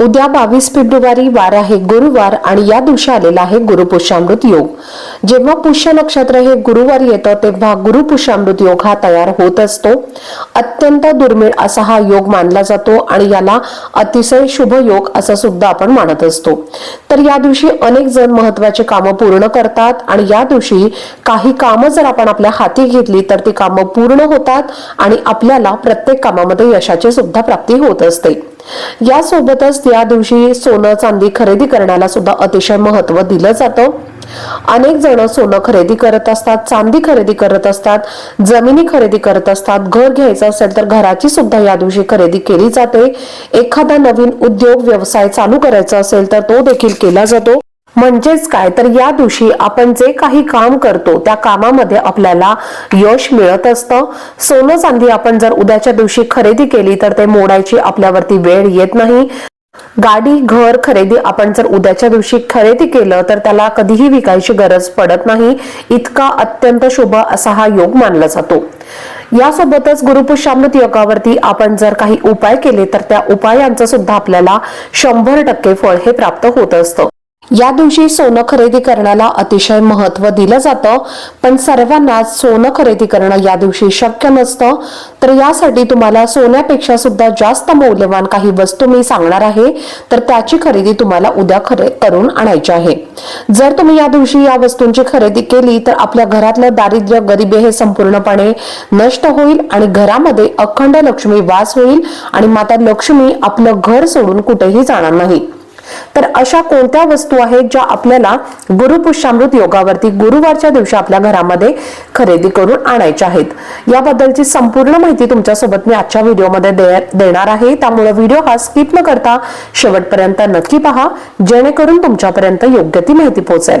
उद्या बावीस फेब्रुवारी वार आहे गुरुवार आणि या दिवशी आलेला आहे गुरुपुष्यामृत योग. जेव्हा पुष्य नक्षत्र हे गुरुवार येतं तेव्हा गुरुपुष्यामृत योग हा तयार होत असतो. अत्यंत दुर्मिळ असा हा योग मानला जातो आणि याला अतिशय शुभ योग असं सुद्धा आपण मानत असतो. तर या दिवशी अनेक जण महत्त्वाचे कामं पूर्ण करतात आणि या दिवशी काही कामं जर आपण आपल्या हाती घेतली तर ती कामं पूर्ण होतात आणि आपल्याला प्रत्येक कामामध्ये यशाची सुद्धा प्राप्ती होत असते. यासोबतच या दिवशी सोनं चांदी खरेदी करण्याला सुद्धा अतिशय महत्त्व दिलं जातं. अनेक जण सोनं खरेदी करत असतात चांदी खरेदी करत असतात जमिनी खरेदी करत असतात घर घ्यायचं असेल तर घराची सुद्धा या दिवशी खरेदी केली जाते. एखादा नवीन उद्योग व्यवसाय चालू करायचा असेल तर तो देखील केला जातो. म्हणजेच काय? तर या दिवशी आपण जे काही काम करतो त्या कामामध्ये आपल्याला यश मिळत असतं. सोनं चांदी आपण जर उद्याच्या दिवशी खरेदी केली तर ते मोडायची आपल्यावरती वेळ येत नाही. गाडी घर खरेदी आपण जर उद्याच्या दिवशी खरेदी केलं तर त्याला कधीही विकायची गरज पडत नाही. इतका अत्यंत शुभ असा हा योग मानला जातो. यासोबतच गुरुपुष्यामृत योगावरती आपण जर काही उपाय केले तर त्या उपायांचं सुद्धा आपल्याला शंभर टक्के फळ हे प्राप्त होत असतं. या दिवशी सोनं खरेदी करण्याला अतिशय महत्त्व दिलं जातं पण सर्वांनाच सोनं खरेदी करणं या दिवशी शक्य नसतं. तर यासाठी तुम्हाला सोन्यापेक्षा सुद्धा जास्त मौल्यवान काही वस्तू मी सांगणार आहे तर त्याची खरेदी तुम्हाला उद्या खरे करून आणायची आहे. जर तुम्ही या दिवशी या वस्तूंची खरेदी केली तर आपल्या घरातलं दारिद्र्य गरिबी हे संपूर्णपणे नष्ट होईल आणि घरामध्ये अखंड लक्ष्मी वास होईल आणि माता लक्ष्मी आपलं घर सोडून कुठेही जाणार नाही. तर अशा कोणत्या वस्तू आहेत ज्या आपल्याला गुरुपुष्यामृत योगावरती गुरुवारच्या दिवशी आपल्या घरामध्ये खरेदी करून आणायच्या आहेत? याबद्दलची संपूर्ण माहिती तुमच्यासोबत मी आजच्या व्हिडिओमध्ये देणार आहे. त्यामुळे व्हिडिओ हा स्किप न करता शेवटपर्यंत नक्की पहा जेणेकरून तुमच्यापर्यंत योग्य ती माहिती पोहोचेल.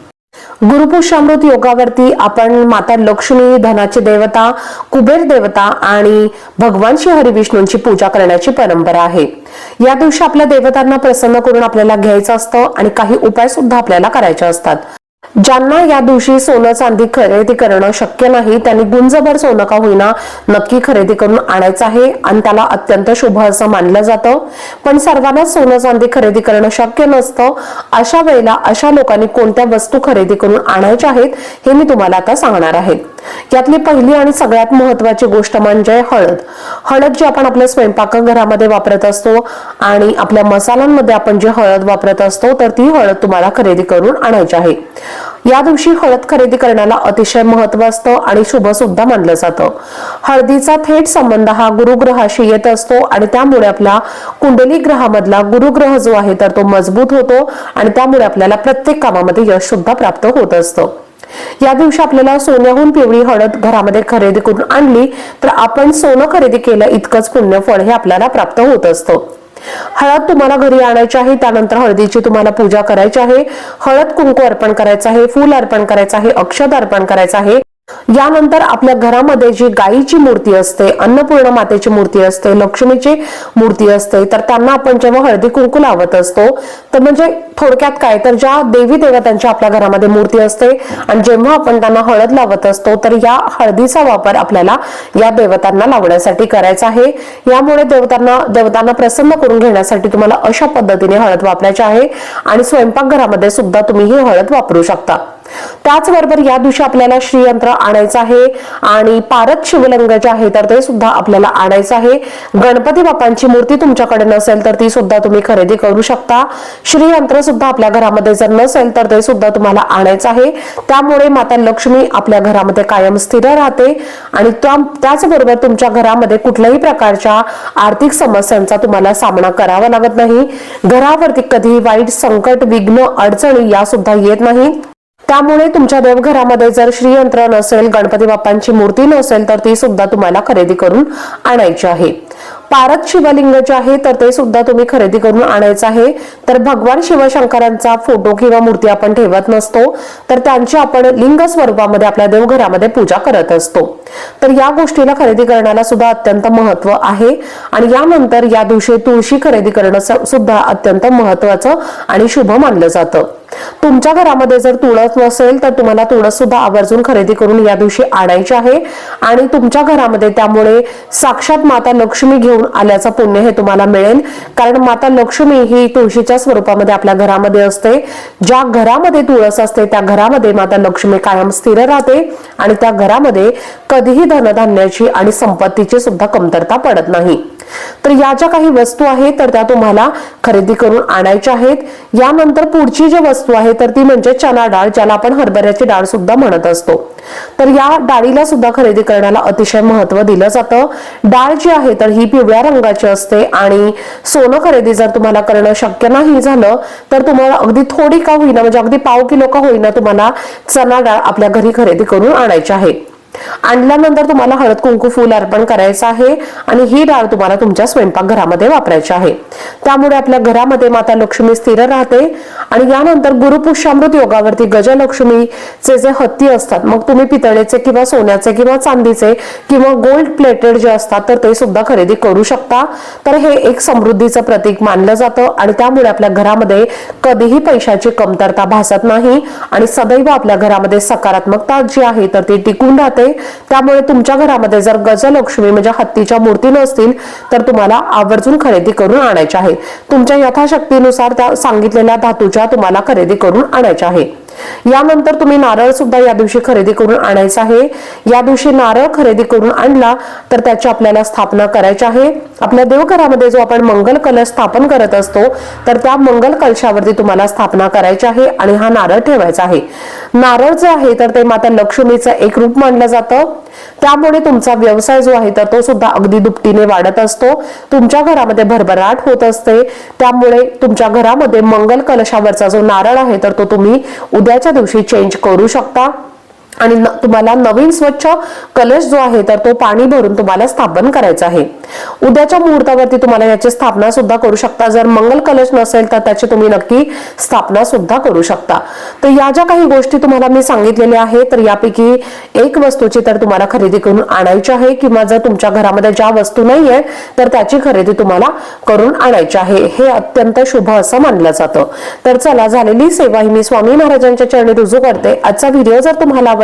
गुरुपुष्यामृत योगावरती आपण माता लक्ष्मी धनाची देवता कुबेर देवता आणि भगवान श्री हरिविष्णूंची पूजा करण्याची परंपरा आहे. या दिवशी आपल्या देवतांना प्रसन्न करून आपल्याला घ्यायचं असतं आणि काही उपाय सुद्धा आपल्याला करायचे असतात. ज्यांना या दिवशी सोनं चांदी खरेदी करणं शक्य नाही त्यांनी गुंजभर सोनं का होईना नक्की खरेदी करून आणायचं आहे आणि त्याला अत्यंत शुभ असं मानलं जातं. पण सर्वांनाच सोनं चांदी खरेदी करणं शक्य नसतं. अशा वेळेला अशा लोकांनी कोणत्या वस्तू खरेदी करून आणायच्या आहेत हे मी तुम्हाला आता सांगणार आहे. यातली पहिली आणि सगळ्यात महत्वाची गोष्ट म्हणजे हळद. हळद जी आपण आपल्या स्वयंपाकघरामध्ये वापरत असतो आणि आपल्या मसाल्यांमध्ये आपण जे हळद वापरत असतो तर ती हळद तुम्हाला खरेदी करून आणायची आहे. या दिवशी हळद खरेदी करण्याला अतिशय महत्त्व असतं आणि शुभ सुद्धा मानलं जातं. हळदीचा थेट संबंध हा गुरुग्रहाशी येत असतो आणि त्यामुळे आपला कुंडली ग्रहामधला गुरुग्रह जो आहे तर तो मजबूत होतो आणि त्यामुळे आपल्याला प्रत्येक कामामध्ये यश सुद्धा प्राप्त होत असतं. या दिवशी आपल्याला सोन्याहून पिवळी हळद घरामध्ये खरेदी करून आणली तर आपण सोनं खरेदी केलं इतकंच पुण्यफळ हे आपल्याला प्राप्त होत असतं. हळद तुम्हाला घरी आणायची आहे त्यानंतर हळदीची तुम्हाला पूजा करायची आहे. हळद कुंकू अर्पण करायचं आहे फूल अर्पण करायचं आहे अक्षत अर्पण करायचं आहे. यानंतर आपल्या घरामध्ये जी गायीची मूर्ती असते अन्नपूर्ण मातेची मूर्ती असते लक्ष्मीची मूर्ती असते तर त्यांना आपण जेव्हा हळदी कुंकू लावत असतो तर म्हणजे थोडक्यात काय? तर ज्या देवी देवतांच्या आपल्या घरामध्ये मूर्ती असते आणि जेव्हा आपण त्यांना हळद लावत असतो तर या हळदीचा वापर आपल्याला या देवतांना लावण्यासाठी करायचा आहे. यामुळे देवतांना देवतांना प्रसन्न करून घेण्यासाठी तुम्हाला अशा पद्धतीने हळद वापरायची आहे आणि स्वयंपाकघरामध्ये सुद्धा तुम्ही ही हळद वापरू शकता. त्याचबरोबर या दिवशी आपल्याला श्रीयंत्र आणायचं आहे आणि पारद शिवलिंग जे आहे तर ते सुद्धा आपल्याला आणायचं आहे. गणपती बाप्पांची मूर्ती तुमच्याकडे नसेल तर ती सुद्धा तुम्ही खरेदी करू शकता. श्रीयंत्र सुद्धा आपल्या घरामध्ये जर नसेल तर ते सुद्धा तुम्हाला आणायचं आहे. त्यामुळे माता लक्ष्मी आपल्या घरामध्ये कायम स्थिर राहते आणि त्याचबरोबर तुमच्या घरामध्ये कुठल्याही प्रकारच्या आर्थिक समस्यांचा तुम्हाला सामना करावा लागत नाही. घरावरती कधी वाईट संकट विघ्न अडचणी या सुद्धा येत नाही त्यामुळे तुमच्या देवघरामध्ये जर श्रीयंत्र नसेल गणपती बाप्पांची मूर्ती नसेल तर ती सुद्धा तुम्हाला खरेदी करून आणायची आहे. पारद शिवलिंग जे आहे तर ते सुद्धा तुम्ही खरेदी करून आणायचं आहे. तर भगवान शिवशंकरांचा फोटो किंवा मूर्ती आपण ठेवत नसतो तर त्यांची आपण लिंग स्वरूपामध्ये आपल्या देवघरामध्ये पूजा करत असतो. तर या गोष्टीला खरेदी करण्याला सुद्धा अत्यंत महत्त्व आहे. आणि यानंतर या दिवशी तुळशी खरेदी करणं सुद्धा अत्यंत महत्वाचं आणि शुभ मानलं जातं. तुमच्या घरामध्ये जर तुळस नसेल तर तुम्हाला तुळस सुद्धा आवर्जून खरेदी करून या दिवशी आणायची आहे. आणि तुमच्या घरामध्ये त्यामुळे साक्षात माता लक्ष्मी घेऊन आल्याचं पुण्य हे तुम्हाला मिळेल. कारण माता लक्ष्मी ही तुळशीच्या स्वरूपामध्ये आपल्या घरामध्ये असते. ज्या घरामध्ये तुळस असते त्या घरामध्ये माता लक्ष्मी कायम स्थिर राहते. आणि त्या घरामध्ये कधीही धनधान्याची आणि संपत्तीची सुद्धा कमतरता पडत नाही. तर या ज्या काही वस्तू आहेत तर त्या तुम्हाला खरेदी करून आणायच्या आहेत. यानंतर पुढची जी वस्तू आहे तर ती म्हणजे चना डाळ ज्याला आपण हरभऱ्याची डाळ सुद्धा म्हणत असतो. तर या डाळीला सुद्धा खरेदी करण्याला अतिशय महत्त्व दिलं जातं. डाळ जी आहे तर ही पिवळ्या रंगाची असते आणि सोनं खरेदी जर तुम्हाला करणं शक्य नाही झालं तर तुम्हाला अगदी थोडी का होईना म्हणजे अगदी पाव किलो का होईना तुम्हाला चना डाळ आपल्या घरी खरेदी करून आणायची आहे. आणल्यानंतर तुम्हाला हळद कुंकू फूल अर्पण करायचं आहे आणि ही डाळ तुम्हाला तुमच्या स्वयंपाकघरामध्ये वापरायची आहे. त्यामुळे आपल्या घरामध्ये माता लक्ष्मी स्थिर राहते. आणि यानंतर गुरुपुष्यामृत योगावरती गजलक्ष्मीचे जे हत्ती असतात मग तुम्ही पितळेचे किंवा सोन्याचे किंवा चांदीचे किंवा गोल्ड प्लेटेड जे असतात तर ते सुद्धा खरेदी करू शकता. तर हे एक समृद्धीचं प्रतीक मानलं जातं आणि त्यामुळे आपल्या घरामध्ये कधीही पैशाची कमतरता भासत नाही आणि सदैव आपल्या घरामध्ये सकारात्मकता जी आहे तर ती टिकून राहते. त्यामुळे तुमच्या घरामध्ये जर गजलक्ष्मी म्हणजे हत्तीच्या मूर्ती नसतील तर तुम्हाला आवर्जून खरेदी करून आणायच्या आहे. तुमच्या यथाशक्तीनुसार त्या सांगितलेल्या धातूच्या तुम्हाला खरेदी करून आणायच्या आहे. यानंतर तुम्ही नारळ सुद्धा या दिवशी खरेदी करून आणायचा आहे. या दिवशी नारळ खरेदी करून आणला तर त्याची आपल्याला स्थापना करायची आहे. आपल्या देवघरामध्ये जो आपण मंगल कलश स्थापन करत असतो तर त्या मंगल कलशावरती तुम्हाला स्थापना करायची आहे आणि हा नारळ ठेवायचा आहे. नारळ जे आहे तर ते माता लक्ष्मीचं एक रूप मानलं जातं. त्यामुळे तुमचा व्यवसाय जो आहे तर तो सुद्धा अगदी दुपटीने वाढत असतो. तुमच्या घरामध्ये भरभराट होत असते. त्यामुळे तुमच्या घरामध्ये मंगल कलशावरचा जो नारळ आहे तर तो तुम्ही उद्या उद्याच्या दिवशी चेंज करू शकता. आणि न- तुम्हाला नवीन स्वच्छ कलश जो आहे तर तो पाणी भरून तुम्हाला स्थापन करायचा आहे. उद्याच्या मुहूर्तावरती तुम्हाला याची स्थापना सुद्धा करू शकता. जर मंगल कलश नसेल तर त्याची तुम्ही नक्की स्थापना सुद्धा करू शकता. तर या ज्या काही गोष्टी तुम्हाला मी सांगितलेल्या आहेत तर यापैकी एक वस्तूची तर तुम्हाला खरेदी करून आणायची आहे किंवा जर तुमच्या घरामध्ये ज्या वस्तू नाहीये तर त्याची खरेदी तुम्हाला करून आणायची आहे. हे अत्यंत शुभ असं मानलं जातं. तर चला झालेली सेवा ही मी स्वामी महाराजांच्या चरणी रुजू करते. आजचा व्हिडिओ जर तुम्हाला